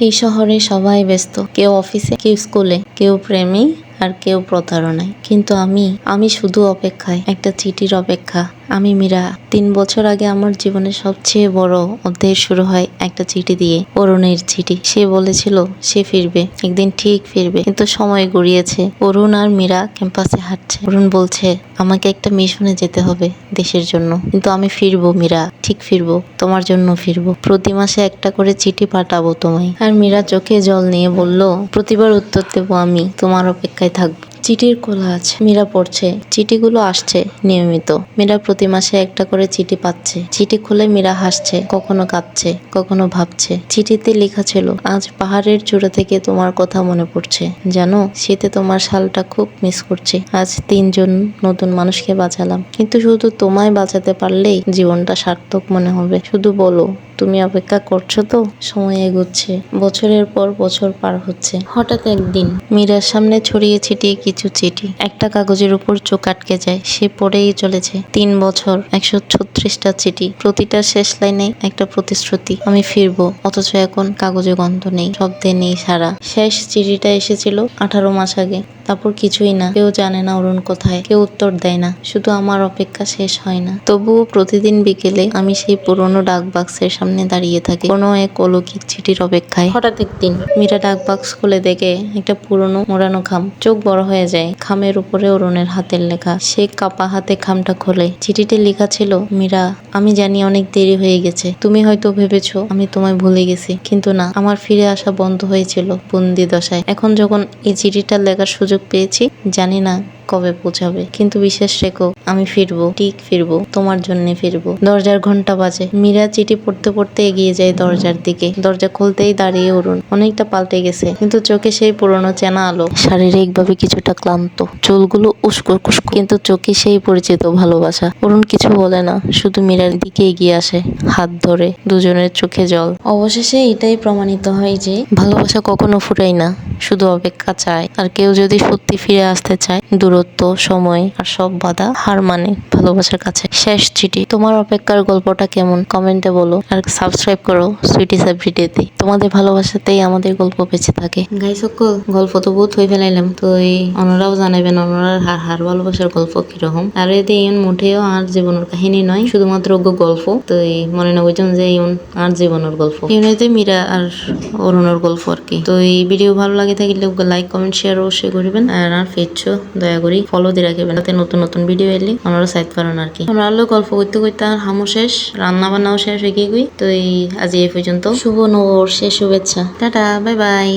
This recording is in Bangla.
এই শহরে সবাই ব্যস্ত। কেউ অফিসে, কেউ স্কুলে, কেউ প্রেমী আর কেউ প্রতারণায়। কিন্তু আমি আমি শুধু অপেক্ষায়, একটা চিঠির অপেক্ষা। আমি মীরা, তিন বছর আগে আমার জীবনের সবচেয়ে বড় অধ্যায় শুরু হয় একটা চিঠি দিয়ে, অরুণের চিঠি। সে বলেছিল, সে ফিরবে, একদিন ঠিক ফিরবে। কিন্তু সময় গড়িয়েছে। অরুণ আর মীরা ক্যাম্পাসে হাঁটছে। অরুণ বলছে, আমাকে একটা মিশনে যেতে হবে দেশের জন্য। কিন্তু আমি ফিরবো, মীরা, ঠিক ফিরবো, তোমার জন্য ফিরবো। প্রতি মাসে একটা করে চিঠি পাঠাবো তোমায়। আর মীরা চোখে জল নিয়ে বলল, প্রতিবার উত্তর দেবো আমি, তোমার অপেক্ষায় থাকব। চিঠির খোলা আছে। মীরা পড়ছে। চিঠিগুলো আসছে, নিয়মিত। মীরা প্রতি মাসে একটা করে চিঠি পাচ্ছে। চিঠি খুলে মীরা হাসছে, কখনো কাঁদছে, কখনো ভাবছে। চিঠিতে লেখা ছিল, আজ পাহাড়ের চূড়া থেকে তোমার কথা মনে পড়ছে। জানো, শীতে তোমার শালটা খুব মিস করছি। আজ তিনজন নতুন মানুষকে বাঁচালাম। কিন্তু শুধু তোমায় বাঁচাতে পারলেই জীবনটা সার্থক মনে হবে। শুধু বলো, তুমি অপেক্ষা করছ তো? সময় এগোচ্ছে। বছরের পর বছর পার হচ্ছে। হঠাৎ একদিন মীরার সামনে ছড়িয়ে ছিটিয়ে কিছু চিঠি। একটা কাগজের উপর চোখ আটকে যায়, সে পড়েই চলেছে। তিন বছর, একশো ছত্রিশটা চিঠি। প্রতিটা শেষ লাইনে একটা প্রতিশ্রুতি, আমি ফিরবো। অথচ এখন কাগজে গন্ধ নেই, শব্দে নেই সারা। শেষ চিঠিটা এসেছিল আঠারো মাস আগে। তারপর কিছুই না। কেউ জানে না অরুণ কোথায়, কেউ উত্তর দেয় না। শুধু আমার অপেক্ষা শেষ হয় না। তবুও প্রতিদিন বিকেলে আমি সেই পুরনো ডাক বাক্সের সামনে দাঁড়িয়ে থাকি। কোনো এক অলৌকিক চিঠির অপেক্ষায়। হঠাৎ একদিন মীরা ডাক বাক্স খুলে দেখে একটা পুরনো মোড়ানো খাম। চোখ বড় হয়ে যায়। খামের উপরে অরুণের হাতের লেখা। সে কাপা হাতে খামটা খোলে। চিঠিতে লেখা ছিল, মীরা, আমি জানি অনেক দেরি হয়ে গেছে। তুমি হয়তো ভেবেছো আমি তোমায় ভুলে গেছি। কিন্তু না, আমার ফিরে আসা বন্ধ হয়েছিল বন্দি দশায় এখন যখন এই চিঠিটা লেখার সুযোগ পেয়েছি, জানি না কবে পৌঁছাবে? কিন্তু বিশ্বাস রেখো, আমি ফিরবো, ঠিক ফিরবো, তোমার জন্য ফিরবো। দরজার ঘণ্টা বাজে। মীরা চিঠি পড়তে পড়তে এগিয়ে যায় দরজার দিকে। দরজা খুলতেই দাঁড়িয়ে অরুণ অনেকটা পাল্টে গেছে, কিন্তু চোখে সেই পুরনো চেনা আলো। শারীরিকভাবে কিছুটা ক্লান্ত। চুলগুলো উস্কো কুস্কো কিন্তু চোখে সেই পরিচিত ভালোবাসা। অরুণ কিছু বলে না, শুধু মীরার দিকে এগিয়ে আসে, হাত ধরে, দুজনের চোখে জল। অবশেষে এটাই প্রমাণিত হয় যে, ভালোবাসা কখনো ফুরায় না। শুধু অপেক্ষা চায়। আর কেউ যদি সত্যি ফিরে আসতে চায়, দূরত্ব, সময় আর সব বাধা হার মানে ভালোবাসার কাছে। শেষ চিঠি। তোমার অপেক্ষার গল্পটা কেমন? কমেন্টে বলো। আর সাবস্ক্রাইব করো সুইটিস এভরিডেতে তোমাদের ভালোবাসাতেই আমাদের গল্প বেঁচে থাকে। গাই সকল গল্প তো বহুত হয়ে ফেলাইলাম। তো এই অনরাও জানাবেন অনরার হার হার ভালোবাসার গল্প কীরকম? আর এতে ইউন মোটেও আর জীবনের কাহিনী নয়, শুধুমাত্র গল্প। তো এই মনে না বুঝুন যে ইউন আর জীবনের গল্প। ইউনিতে মীরা আর অরুণের গল্প আর কি। তো এই ভিডিও ভালো লাগে থাকলে লাইক কমেন্ট শেয়ার অবশ্যই করবেন। আর আর ফেরছো, দয়া করি ফলো দিয়ে রাখবেন। তাতে নতুন নতুন ভিডিও এলে আমরা সাইড পারেন আর কি। আমরা আলো গল্প করতে করতে আর হামো শেষ রান্না বান্নাও শেষ হয়ে গিয়ে তো এই আজ এই পর্যন্ত। শুভ নববর্ষের শুভেচ্ছা। Tata bye bye